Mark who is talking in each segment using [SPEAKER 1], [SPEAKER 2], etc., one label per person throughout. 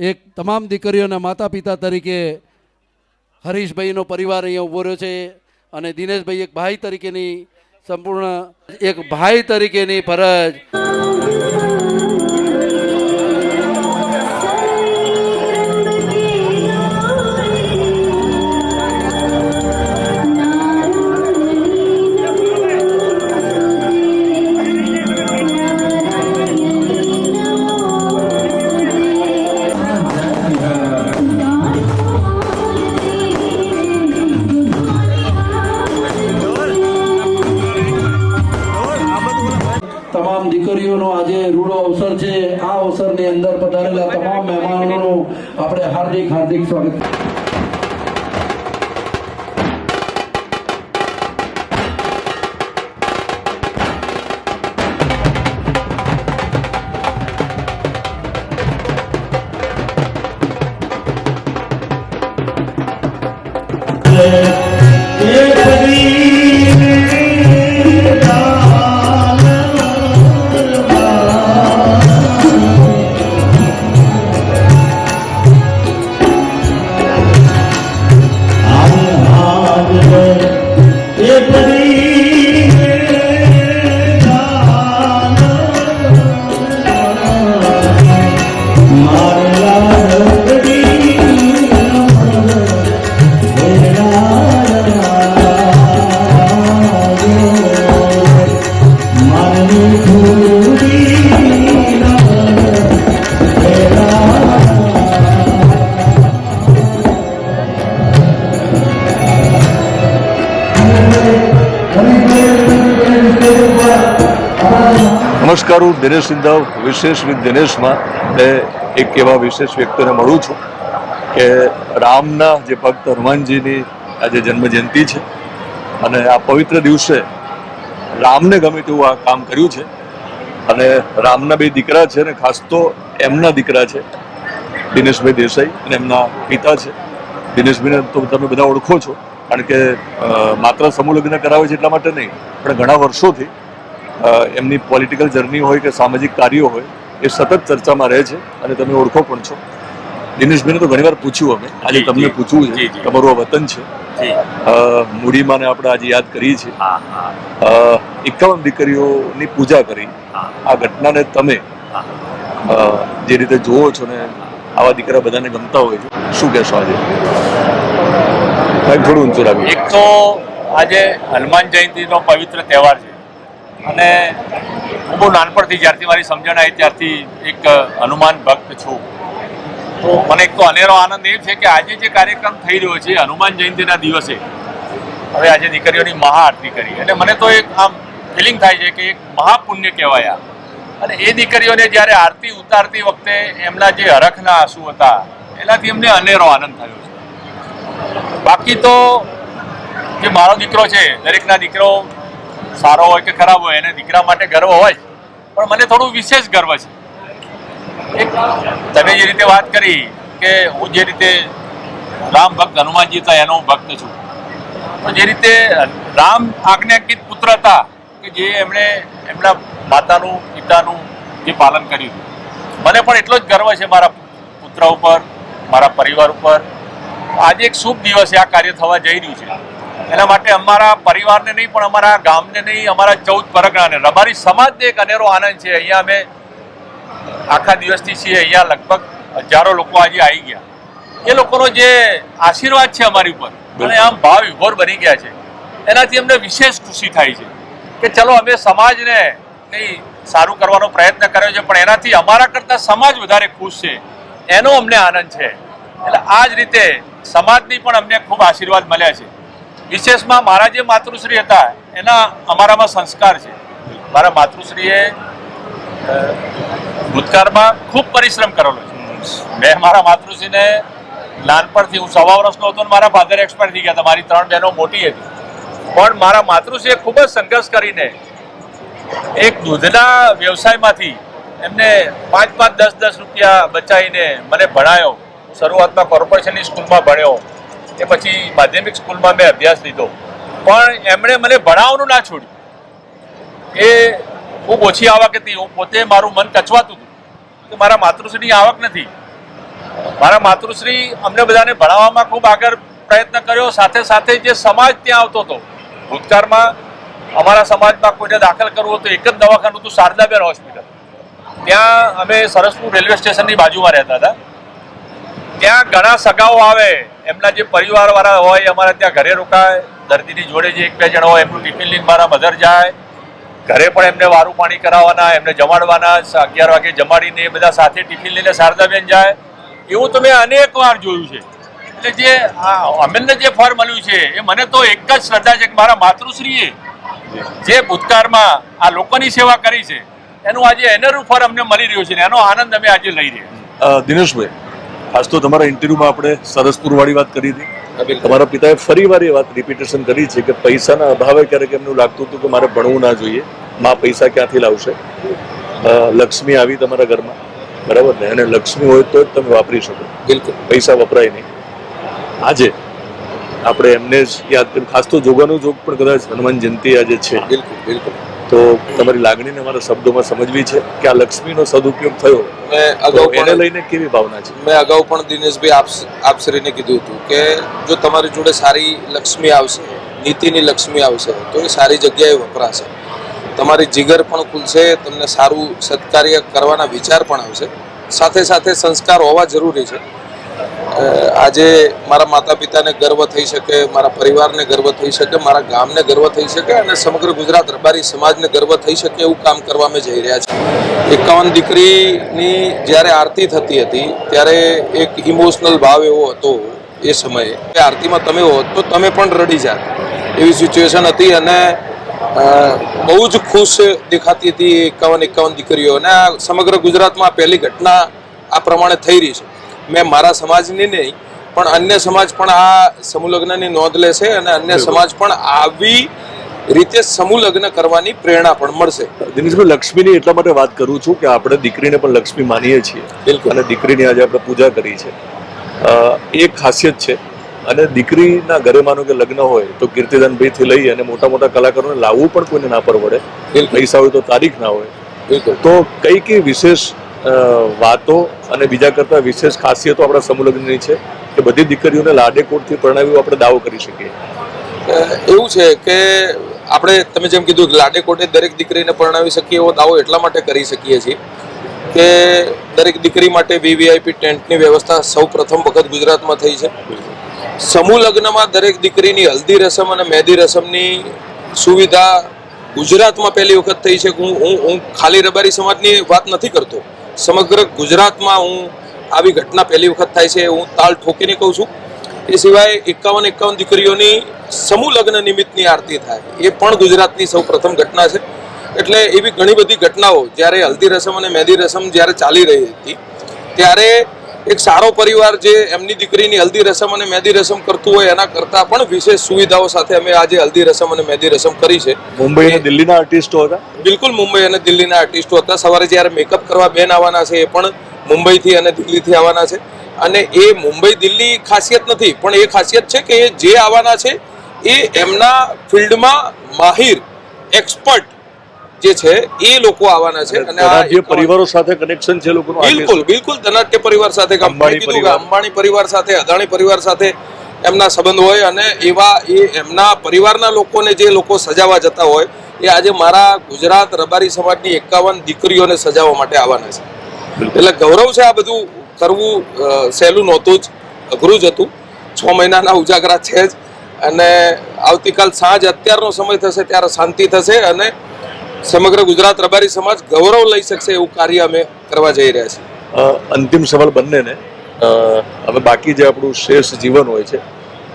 [SPEAKER 1] એક તમામ દીકરીઓના માતા પિતા તરીકે હરીશભાઈનો પરિવાર અહીંયા ઊભો રહ્યો છે અને દિનેશભાઈ એક ભાઈ તરીકેની સંપૂર્ણ, એક ભાઈ તરીકેની ફરજ.
[SPEAKER 2] Yeah. હું દિનેશ સિંધાવ, વિશેષ વિથ દિનેશમાં મેં એક એવા વિશેષ વ્યક્તિને મળું છું કે રામના જે ભક્ત હનુમાનજીની આજે જન્મ જયંતિ છે અને આ પવિત્ર દિવસે રામને ગમે તેવું આ કામ કર્યું છે અને રામના બે દીકરા છે અને ખાસ તો એમના દીકરા છે, દિનેશભાઈ દેસાઈ અને એમના પિતા છે. દિનેશભાઈને તો તમે બધા ઓળખો છો, કારણ કે માત્ર સમૂહ લગ્ન કરાવે છે એટલા માટે નહીં, પણ ઘણા વર્ષોથી એમની પોલિટિકલ જર્ની હોય કે સામાજિક કાર્યો હોય એ સતત ચર્ચામાં રહે છે અને તમે ઓળખો પણ છો. દિનેશભાઈને તો ઘણીવાર પૂછ્યું અમે. આજે તમને પૂછવું છે. તમારું આ વતન છે. મૂડીમાં મૂડીમાંને આપણે આજે યાદ કરીએ છીએ. એકાવન દીકરીઓની પૂજા કરી. આ ઘટનાને તમે જે રીતે જુઓ છો ને આવા દીકરા બધાને ગમતા હોય છે. શું કહેશો આજે? થોડું ઊંચું રાખીએ
[SPEAKER 3] એક તો આજે હનુમાન જયંતિનો પવિત્ર તહેવાર છે. અને હું બહુ નાનપણથી જ્યારથી મારી સમજણ આવી ત્યારથી એક હનુમાન ભક્ત છું. તો મને એક તો અનેરો આનંદ એ છે કે આજે જે કાર્યક્રમ થઈ રહ્યો છે, હનુમાન જયંતિના દિવસે, હવે આજે દીકરીઓની મહાઆરતી કરી. અને મને તો એક આમ ફિલિંગ થાય છે કે એક મહાપુણ્ય કહેવાય અને એ દીકરીઓને જ્યારે આરતી ઉતારતી વખતે એમના જે હરખના આંસુ હતા, એનાથી એમને અનેરો આનંદ થયો છે. બાકી તો જે મારો દીકરો છે, દરેકના દીકરો સારો હોય કે ખરાબ હોય, એને દીકરા માટે ગર્વ હોય પણ મને થોડું વિશેષ ગર્વ છે. તમે જે રીતે વાત કરી કે હું જે રીતે રામ ભક્ત, હનુમાનજી હતા, એનો હું ભક્ત છું. તો જે રીતે રામ આજ્ઞાકિત પુત્ર હતા, કે જે એમણે એમના માતાનું, પિતાનું જે પાલન કર્યું મને પણ એટલો જ ગર્વ છે મારા પુત્ર ઉપર, મારા પરિવાર ઉપર. આજે એક શુભ દિવસે આ કાર્ય થવા જઈ રહ્યું છે. એના માટે અમારા પરિવારને નહીં પણ અમારા ગામને નહીં અમારા ચૌદ પરગણાને. અમારી સમાજને એક અનેરો આનંદ છે. અહીંયા અમે આખા દિવસથી છીએ. અહીંયા લગભગ હજારો લોકો આજે આવી ગયા. એ લોકોનો જે આશીર્વાદ છે અમારી ઉપર અને આમ ભાવ વિભોર બની ગયા છે. એનાથી અમને વિશેષ ખુશી થાય છે કે ચલો અમે સમાજને કંઈ સારું કરવાનો પ્રયત્ન કર્યો છે પણ એનાથી અમારા કરતાં સમાજ વધારે ખુશ છે. એનો અમને આનંદ છે. એટલે આ જ રીતે સમાજની પણ અમને ખૂબ આશીર્વાદ મળ્યા છે. વિશેષમાં મારા જે માતૃશ્રી હતા, એના અમારામાં સંસ્કાર છે. મારા માતૃશ્રીએ ભૂતકાળમાં ખૂબ પરિશ્રમ કરેલો છે. મેં મારા માતૃશ્રીને નાનપણથી, હું સવા વર્ષનો હતો ને મારા ફાધર એક્સપાયર થઈ ગયા હતા. મારી ત્રણ બહેનો મોટી હતી. પણ મારા માતૃશ્રીએ ખૂબ જ સંઘર્ષ કરીને એક દૂધના વ્યવસાયમાંથી એમને પાંચ પાંચ દસ દસ રૂપિયા બચાવીને મને ભણાયો. શરૂઆતમાં કોર્પોરેશનની સ્કૂલમાં ભણ્યો. એ પછી માધ્યમિક સ્કૂલમાં મેં અભ્યાસ લીધો. પણ એમણે મને ભણાવવાનું ના છોડ્યું. એ ખૂબ ઓછી આવક હતી. હું પોતે મારું મન કચવાતું હતું. કે મારા માતૃશ્રીની આવક નથી. મારા માતૃશ્રી અમને બધાને ભણાવવામાં ખૂબ આગળ પ્રયત્ન કર્યો. સાથે સાથે જે સમાજ ત્યાં આવતો હતો, ભૂતકાળમાં અમારા સમાજમાં કોઈને દાખલ કરવું હતું એક જ દવાખાનું હતું શારદાબેન હોસ્પિટલ. ત્યાં અમે સરસપુર રેલવે સ્ટેશનની બાજુમાં રહેતા હતા. ત્યાં ઘણા સગાઓ આવે. એમના જે પરિવારવાળા હોય, અમારા ત્યાં ઘરે રોકાય, દર્દીની જોડે જે એક બે જણા હોય, એમનું ટિફિન લઈને મારા મધર જાય. ઘરે પણ એમને વારું પાણી કરાવવાના, એમને જમાડવાના અગિયાર વાગે જમાડીને એ બધા સાથે ટિફિન લઈને શારદાબેન જાય. એવું તો મેં અનેક વાર જોયું છે. એટલે જે અમને જે ફળ મળ્યું છે, એ મને તો એક જ શ્રદ્ધા છે કે મારા માતૃશ્રીએ જે ભૂતકાળમાં આ લોકોની સેવા કરી છે, એનું આજે એનરું ફળ અમને મળી રહ્યું છે એનો આનંદ અમે આજે લઈ રહ્યા
[SPEAKER 2] દિનેશભાઈ ખાસ તો તમારા ઇન્ટરવ્યુમાં આપણે સરસપુરવાળી વાત કરી હતી. તમારા પિતાએ ફરી વાર એ વાત રિપીટેશન કરી છે કે પૈસાના અભાવે ક્યારેક એમનું લાગતું હતું કે મારે ભણવું ના જોઈએ. માં પૈસા ક્યાંથી લાવશે? લક્ષ્મી આવી તમારા ઘરમાં. બરાબર ને? અને લક્ષ્મી હોય તો જ તમે વાપરી શકો.
[SPEAKER 4] બિલકુલ.
[SPEAKER 2] પૈસા વપરાય નહીં. આજે આપણે એમને જ યાદ કરી ખાસ તો જોગાનો જોગ પણ કદાચ હનુમાન જયંતિ આજે છે.
[SPEAKER 4] બિલકુલ બિલકુલ.
[SPEAKER 2] તો તમારી લાગણીને મારા શબ્દોમાં સમજવી છે કે આ લક્ષ્મીનો સદુપયોગ થયો
[SPEAKER 4] મેં અગાઉ
[SPEAKER 2] એને લઈને કેવી ભાવના છે?
[SPEAKER 4] મેં અગાઉ પણ દિનેશભાઈ આપ આપશ્રીને કીધું હતું કે જો તમારી જોડે સારી લક્ષ્મી આવશે નીતિની લક્ષ્મી આવશે તો એ સારી જગ્યાએ વપરાશે. તમારી જીગર પણ ખુલશે તમને સારું સત્કાર્ય કરવાના વિચાર પણ આવશે. સાથે સાથે સંસ્કાર હોવા જરૂરી છે. આજે મારા માતા પિતાને ગર્વ થઈ શકે, મારા પરિવારને ગર્વ થઈ શકે, મારા ગામને ગર્વ થઈ શકે અને સમગ્ર ગુજરાત રબારી સમાજને ગર્વ થઈ શકે એવું કામ કરવા અમે જઈ રહ્યા છીએ. એકાવન દીકરીની જ્યારે આરતી થતી હતી, ત્યારે એક ઇમોશનલ ભાવ એવો હતો એ સમયે કે આરતીમાં તમે હોત તો તમે પણ રડી જાત. એવી સિચ્યુએશન હતી અને બહુ જ ખુશ દેખાતી હતી એકાવન એકાવન દીકરીઓ. અને આ સમગ્ર ગુજરાતમાં પહેલી ઘટના આ પ્રમાણે થઈ રહી છે. મેં મારા સમાજની નહીં પણ અન્ય સમાજ પણ આ સમૂહ લગ્નની નોંધ લેશે અને અન્ય સમાજ પણ આવી રીતે સમૂહ લગ્ન કરવાની પ્રેરણા પણ મળશે.
[SPEAKER 2] દિનેશભાઈ લક્ષ્મીની એટલા માટે વાત કરું છું કે આપણે દીકરીને પણ લક્ષ્મી માનીએ છીએ.
[SPEAKER 4] બિલકુલ.
[SPEAKER 2] અને દીકરીની આજે આપણે પૂજા કરી છે. એક ખાસિયત છે. અને દીકરીના ઘરે માનો કે લગ્ન હોય તો કીર્તિદાનભાઈ થી લઈ અને મોટા મોટા કલાકારોને લાવવું પણ કોઈને ના પરવડે. પૈસા હોય તો તારીખ ના હોય. તો કઈ કઈ વિશેષ વાતો અને બીજા કરતાં વિશેષ ખાસિયતો આપણા સમૂહલગ્નની છે કે બધી દીકરીઓને લાડેકોટથી પરણાવી આપણે દાવો કરી શકીએ.
[SPEAKER 4] એવું છે કે આપણે તમે જેમ કીધું કે લાડે કોટે દરેક દીકરીને પરણાવી શકીએ એવો દાવો એટલા માટે કરી શકીએ છીએ કે દરેક દીકરી માટે વીવીઆઈપી ટેન્ટની વ્યવસ્થા સૌ પ્રથમ વખત ગુજરાતમાં થઈ છે. સમૂહ લગ્નમાં દરેક દીકરીની હલ્દી રસમ અને મહેંદી રસમની સુવિધા ગુજરાતમાં પહેલી વખત થઈ છે. હું હું ખાલી રબારી સમાજની વાત નથી કરતો. સમગ્ર ગુજરાતમાં હું આવી ઘટના પહેલી વખત થાય છે, હું તાલ ઠોકીને કહું છું. એ સિવાય એકાવન એકાવન દીકરીઓની સમૂહ લગ્ન નિમિત્તની આરતી થાય. એ પણ ગુજરાતની સૌ પ્રથમ ઘટના છે. એટલે એવી ઘણી બધી ઘટનાઓ જ્યારે હલ્દી રસમ અને મહેંદી રસમ જ્યારે ચાલી રહી હતી, ત્યારે એક સારો પરિવાર જે એમની દીકરીની હલ્દી રસમ અને મહેંદી રસમ કરતું હોય એના કરતાં પણ વિશેષ સુવિધાઓ સાથે અમે આજે હલ્દી રસમ અને મહેંદી રસમ કરી છે.
[SPEAKER 2] મુંબઈ અને દિલ્હીના આર્ટિસ્ટો હતા?
[SPEAKER 4] બિલકુલ મુંબઈ અને દિલ્હીના આર્ટિસ્ટો હતા. સવારે જ્યારે મેકઅપ કરવા બેન આવવાના છે એ પણ મુંબઈથી અને દિલ્હીથી આવવાના છે. અને એ મુંબઈ દિલ્હી ખાસિયત નથી પણ એ ખાસિયત છે કે એ જે આવવાના છે એ એમના ફિલ્ડમાં માહિર એક્સપર્ટ જે છે એ લોકો આવવાના છે અને આ
[SPEAKER 2] જે પરિવારો સાથે કનેક્શન છે લોકોનું
[SPEAKER 4] બિલકુલ બિલકુલ ધનાટ્ય પરિવાર સાથે
[SPEAKER 2] અંબાણી પરિવાર.
[SPEAKER 4] અંબાણી પરિવાર સાથે અદાણી પરિવાર સાથે એમના સંબંધ હોય અને એવા એ એમના પરિવારના લોકોને જે લોકો સજાવવા જતા હોય એ આજે મારા ગુજરાત રબારી સમાજની એકાવન દીકરીઓને સજાવવા માટે આવવાના છે. એટલે ગૌરવ છે આ બધું કરવું સહેલું નહોતું જ અઘરું જ હતું. છ મહિનાના ઉજાગરા છે જ અને આવતીકાલ સાંજ અત્યારનો સમય થશે ત્યારે શાંતિ થશે અને સમગ્ર ગુજરાત રબારી સમાજ ગૌરવ લઈ શકશે એવું કાર્ય અમે કરવા જઈ રહ્યા છીએ.
[SPEAKER 2] અંતિમ સવાલ બંનેને. હવે બાકી જે આપણું શેષ જીવન હોય છે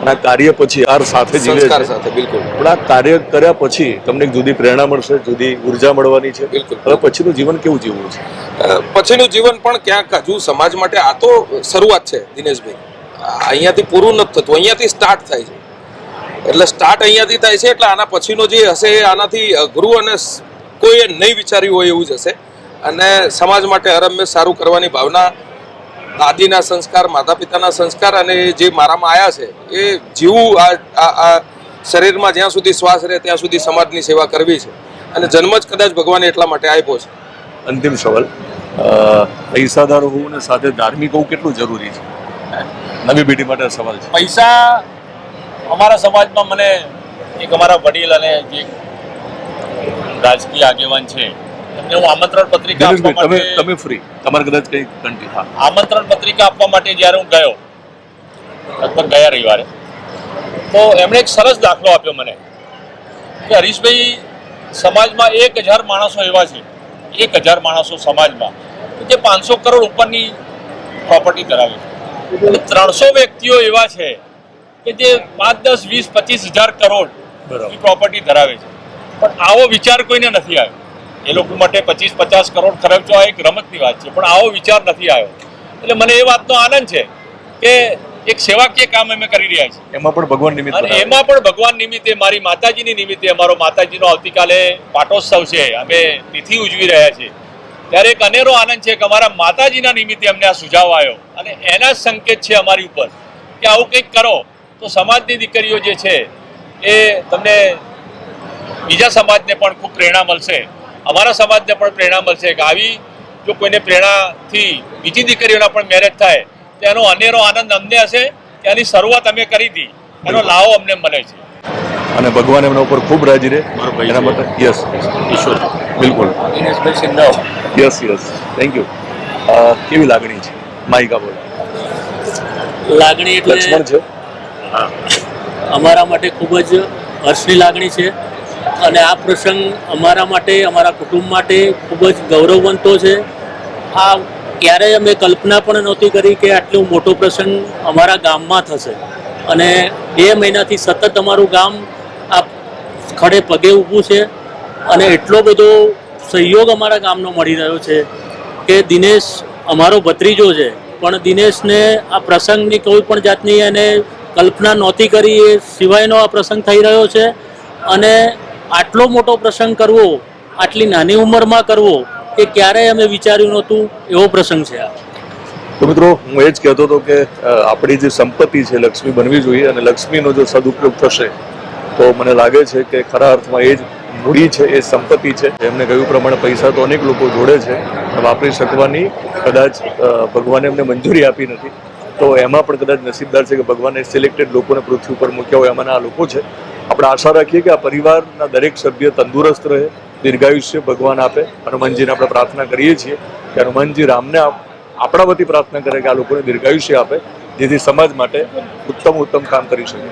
[SPEAKER 2] અને આ કાર્ય પછી આર સાથે જીવે
[SPEAKER 4] સાથે બિલકુલ.
[SPEAKER 2] પણ આ કાર્ય કર્યા પછી તમને એક જુદી પ્રેરણા મળશે જુદી ઊર્જા મળવાની છે.
[SPEAKER 4] બિલકુલ.
[SPEAKER 2] હવે પછીનું જીવન કેવું જીવવું છે?
[SPEAKER 4] પછીનું જીવન પણ ક્યાંક હજુ સમાજ માટે આ તો શરૂઆત છે દિનેશભાઈ. અહીંયાથી પૂરું નથી થતું અહીંયાથી સ્ટાર્ટ થાય છે. એટલે સ્ટાર્ટ અહીંયાથી થાય છે એટલે આના પછીનો જે હશે એ આનાથી અઘરું અને કોઈએ નહીં વિચાર્યું હોય એવું જ હશે. અને સમાજ માટે અરમ્ય સારું કરવાની ભાવના દાદીના સંસ્કાર માતા પિતાના સંસ્કાર અને જે મારામાં આવ્યા છે એ જીવું આ આ શરીરમાં જ્યાં સુધી શ્વાસ રહે ત્યાં સુધી સમાજની સેવા કરવી છે. અને જન્મ જ કદાચ ભગવાને એટલા માટે આપ્યો છે.
[SPEAKER 2] અંતિમ સવાલ. પૈસાદાર હોવું અને સાથે ધાર્મિક હોવું કેટલું જરૂરી છે? નવી પેઢી માટે સવાલ છે.
[SPEAKER 3] પૈસા અમારા સમાજમાં મને એક અમારા વડીલ અને જે રાજકીય આગેવાન છે એમને હું આમંત્રણ પત્રિકા આપવા માટે
[SPEAKER 2] તમે ફ્રી? તમારે કદાચ કંઈ હા.
[SPEAKER 3] આમંત્રણ પત્રિકા આપવા માટે જ્યારે હું ગયો લગભગ ગયા રવિવારે તો એમણે એક સરસ દાખલો આપ્યો મને કે હરીશભાઈ સમાજમાં એક હજાર માણસો એવા છે એક હજાર માણસો સમાજમાં કે જે પાંચસો કરોડ ઉપરની પ્રોપર્ટી ધરાવે છે. ત્રણસો વ્યક્તિઓ એવા છે કે જે પાંચ દસ વીસ પચીસ હજાર કરોડ. પ્રોપર્ટી ધરાવે છે. પણ આવો વિચાર કોઈને નથી આવ્યો. એ લોકો માટે પચીસ પચાસ કરોડ ખર્ચો આ એક રમતની વાત છે પણ આવો વિચાર નથી આવ્યો. એટલે મને એ વાતનો આનંદ છે કે એક સેવાકીય કામ અમે કરી રહ્યા છીએ.
[SPEAKER 2] એમાં પણ ભગવાન નિમિત્ત
[SPEAKER 3] અને એમાં પણ ભગવાન નિમિત્તે મારી માતાજીની નિમિત્તે અમારો માતાજીનો આવતીકાલે પાટોત્સવ છે અમે તિથિ ઉજવી રહ્યા છીએ. ત્યારે એક અનેરો આનંદ છે કે અમારા માતાજીના નિમિત્તે અમને આ સુઝાવ આવ્યો. અને એના જ સંકેત છે અમારી ઉપર કે આવું કંઈક કરો. તો સમાજની દીકરીઓ જે છે એ તમને બીજા સમાજને પણ ખૂબ પ્રેરણા મળશે. અમારા સમાજને પણ પ્રેરણા મળશે કે આવી જો કોઈને પ્રેરણાથી બીજી દીકરીઓના પણ મેરેજ થાય તો એનો અનેરો આનંદ અમને હશે કે આની શરૂઆત અમે કરી હતી એનો લાવો અમને મળે છે.
[SPEAKER 2] અને ભગવાન એમના ઉપર ખૂબ રાજી રહે.
[SPEAKER 3] મારો ભાઈ
[SPEAKER 2] એના. માટે યસ
[SPEAKER 3] ઈશ્વર
[SPEAKER 2] બિલકુલ. યસ યસ થેન્ક યુ કેવી લાગણી છે? માઇકા બોલ.
[SPEAKER 5] લાગણી એટલે
[SPEAKER 2] લક્ષ્મણ છે?
[SPEAKER 5] અમારા માટે ખૂબ જ હર્ષની લાગણી છે અને આ પ્રસંગ અમારા માટે, અમારા કુટુંબ માટે ખૂબ જ ગૌરવવંતો છે. આ ક્યારેય અમે કલ્પના પણ નહોતી કરી કે આટલો મોટો પ્રસંગ અમારા ગામમાં થશે. અને બે મહિનાથી સતત અમારું ગામ આ ખડે પગે ઊભું છે અને એટલો બધો સહયોગ અમારા ગામનો મળી રહ્યો છે કે દિનેશ અમારો ભત્રીજો છે. પણ દિનેશને આ પ્રસંગની કોઈ પણ જાતની એને કલ્પના નહોતી કરી, એ સિવાયનો આ પ્રસંગ થઈ રહ્યો છે. અને આટલો મોટો પ્રસંગ કરવો, આટલી નાની ઉંમરમાં કરવો, એ ક્યારેય અમે વિચાર્યું નહોતું, એવો પ્રસંગ છે આ.
[SPEAKER 2] તો મિત્રો, હું એ જ કહેતો હતો કે આપણી જે સંપત્તિ છે, લક્ષ્મી બનવી જોઈએ અને લક્ષ્મીનો જો સદુપયોગ થશે, તો મને લાગે છે કે ખરા અર્થમાં એ જ મૂડી છે, એ સંપત્તિ છે. એમને કહ્યું પ્રમાણે પૈસા તો અનેક લોકો જોડે છે, પણ વાપરી શકવાની કદાચ ભગવાને એમને મંજૂરી આપી નથી. તો એમાં પણ કદાચ નસીબદાર છે કે ભગવાને સિલેક્ટેડ લોકોને પૃથ્વી ઉપર મૂક્યા હોય એમાંના આ લોકો છે. આપણે આશા રાખીએ કે આ પરિવારના દરેક સભ્ય તંદુરસ્ત રહે, દીર્ઘાયુષ્ય ભગવાન આપે, હનુમાનજીને આપણે પ્રાર્થના કરીએ છીએ કે હનુમાનજી રામને આપણા વતી પ્રાર્થના કરે કે આ લોકોને દીર્ઘાયુષ્ય આપે, જેથી સમાજ માટે ઉત્તમ ઉત્તમ કામ કરી શકે.